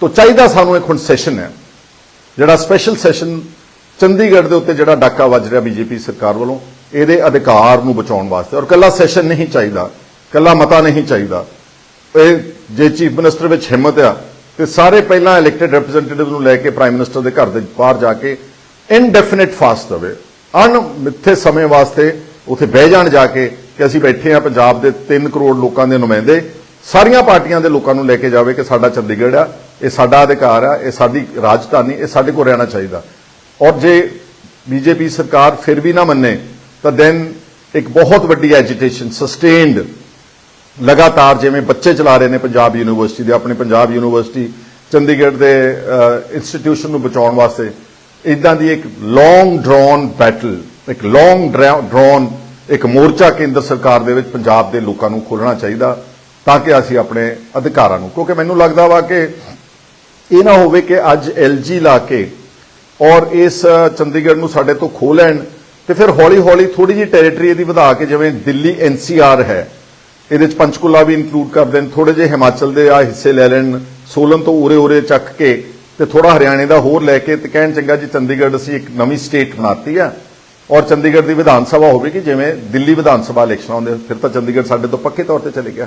ਤੋ ਚਾਹੀਦਾ ਸਾਨੂੰ ਇੱਕ ਹੁਣ ਸੈਸ਼ਨ ਹੈ, ਜਿਹੜਾ ਸਪੈਸ਼ਲ ਸੈਸ਼ਨ ਚੰਡੀਗੜ੍ਹ ਦੇ ਉੱਤੇ ਜਿਹੜਾ ਡਾਕਾ ਵੱਜ ਰਿਹਾ ਬੀਜੇਪੀ ਸਰਕਾਰ ਵੱਲੋਂ, ਇਹਦੇ ਅਧਿਕਾਰ ਨੂੰ ਬਚਾਉਣ ਵਾਸਤੇ। ਔਰ ਕੱਲਾ ਸੈਸ਼ਨ ਨਹੀਂ ਚਾਹੀਦਾ ਕੱਲਾ ਮਤਾ ਨਹੀਂ ਚਾਹੀਦਾ। ਇਹ ਜੇ ਚੀਫ ਮਿਨਿਸਟਰ ਵਿੱਚ ਹਿੰਮਤ ਆ, ਤੇ ਸਾਰੇ ਪਹਿਲਾਂ ਇਲੈਕਟਿਡ ਰਿਪਰੈਜ਼ੈਂਟੇਟਿਵ ਨੂੰ ਲੈ ਕੇ ਪ੍ਰਾਈਮ ਮਿਨਿਸਟਰ ਦੇ ਘਰ ਦੇ ਬਾਹਰ ਜਾ ਕੇ ਇਨਡੈਫੀਨਿਟ ਫਾਸਟ ਦੇਵੇ। ਅਣਮਿੱਥੇ ਸਮੇਂ ਵਾਸਤੇ ਉੱਥੇ ਬਹਿ ਜਾਣ ਜਾ ਕੇ ਕਿ ਅਸੀਂ ਬੈਠੇ ਆ ਪੰਜਾਬ ਦੇ 3 ਕਰੋੜ ਲੋਕਾਂ ਦੇ ਨੁਮਾਇੰਦੇ, ਸਾਰੀਆਂ ਪਾਰਟੀਆਂ ਦੇ ਲੋਕਾਂ ਨੂੰ ਲੈ ਕੇ ਜਾਵੇ ਕਿ ਸਾਡਾ ਚੰਡੀਗੜ੍ਹ ਆ। ਇਹ ਸਾਡਾ ਅਧਿਕਾਰ ਆ, ਇਹ ਸਾਡੀ ਰਾਜਧਾਨੀ, ਇਹ ਸਾਡੇ ਕੋਲ ਰਹਿਣਾ ਚਾਹੀਦਾ। ਔਰ ਜੇ ਬੀਜੇਪੀ ਸਰਕਾਰ ਫਿਰ ਵੀ ਨਾ ਮੰਨੇ, ਤਾਂ ਦੈਨ ਇੱਕ ਬਹੁਤ ਵੱਡੀ ਐਜੀਟੇਸ਼ਨ ਸਸਟੇਨਡ ਲਗਾਤਾਰ ਜਿਵੇਂ ਬੱਚੇ ਚਲਾ ਰਹੇ ਨੇ ਪੰਜਾਬ ਯੂਨੀਵਰਸਿਟੀ ਦੇ, ਆਪਣੇ ਪੰਜਾਬ ਯੂਨੀਵਰਸਿਟੀ, ਚੰਡੀਗੜ੍ਹ ਦੇ ਇੰਸਟੀਟਿਊਸ਼ਨ ਨੂੰ ਬਚਾਉਣ ਵਾਸਤੇ ਇਦਾਂ ਦੀ ਇੱਕ ਲੌਂਗ ਡਰਾਨ ਬੈਟਲ ਇੱਕ ਲੌਂਗ ਡਰਾਨ ਇੱਕ ਮੋਰਚਾ ਕੇਂਦਰ ਸਰਕਾਰ ਦੇ ਵਿੱਚ ਪੰਜਾਬ ਦੇ ਲੋਕਾਂ ਨੂੰ ਖੋਲਣਾ ਚਾਹੀਦਾ, ਤਾਂ ਕਿ ਅਸੀਂ ਆਪਣੇ ਅਧਿਕਾਰਾਂ ਨੂੰ, ਕਿਉਂਕਿ ਮੈਨੂੰ ਲੱਗਦਾ ਵਾ ਕਿ ਇਹ ਨਾ ਹੋਵੇ ਕਿ ਅੱਜ ਐਲਜੀ ਲਾ ਕੇ ਔਰ ਇਸ ਚੰਡੀਗੜ੍ਹ ਨੂੰ ਸਾਡੇ ਤੋਂ ਖੋਹ ਲੈਣ ਤੇ ਫਿਰ ਹੌਲੀ ਹੌਲੀ ਥੋੜੀ ਜਿਹੀ ਟੈਰੀਟਰੀ ਇਹਦੀ ਵਧਾ ਕੇ ਜਿਵੇਂ ਦਿੱਲੀ ਐਨਸੀਆਰ ਹੈ, ਇਹਦੇ ਚ ਪੰਚਕੂਲਾ ਵੀ ਇਨਕਲੂਡ ਕਰ ਦੇਣ ਥੋੜੇ ਜਿਹੇ ਹਿਮਾਚਲ ਦੇ ਆ ਹਿੱਸੇ ਲੈ ਲੈਣ, ਸੋਲਨ ਤੋਂ ਉਰੇ ਉਰੇ ਚੱਕ ਕੇ ਤੇ ਥੋੜਾ ਹਰਿਆਣੇ ਦਾ ਹੋਰ ਲੈ ਕੇ ਤੇ ਕਹਿਣ ਚੰਗਾ ਜੀ ਚੰਡੀਗੜ੍ਹ ਅਸੀਂ ਇੱਕ ਨਵੀਂ ਸਟੇਟ ਬਣਾਤੀ ਆ ਔਰ ਚੰਡੀਗੜ੍ਹ ਦੀ ਵਿਧਾਨ ਸਭਾ ਹੋਵੇਗੀ ਜਿਵੇਂ ਦਿੱਲੀ ਵਿਧਾਨ ਸਭਾ ਇਲੈਕਸ਼ਨ ਆਉਂਦੇ ਫਿਰ ਤਾਂ ਚੰਡੀਗੜ੍ਹ ਸਾਡੇ ਤੋਂ ਪੱਕੇ ਤੌਰ ਤੇ ਚਲੇ ਗਿਆ।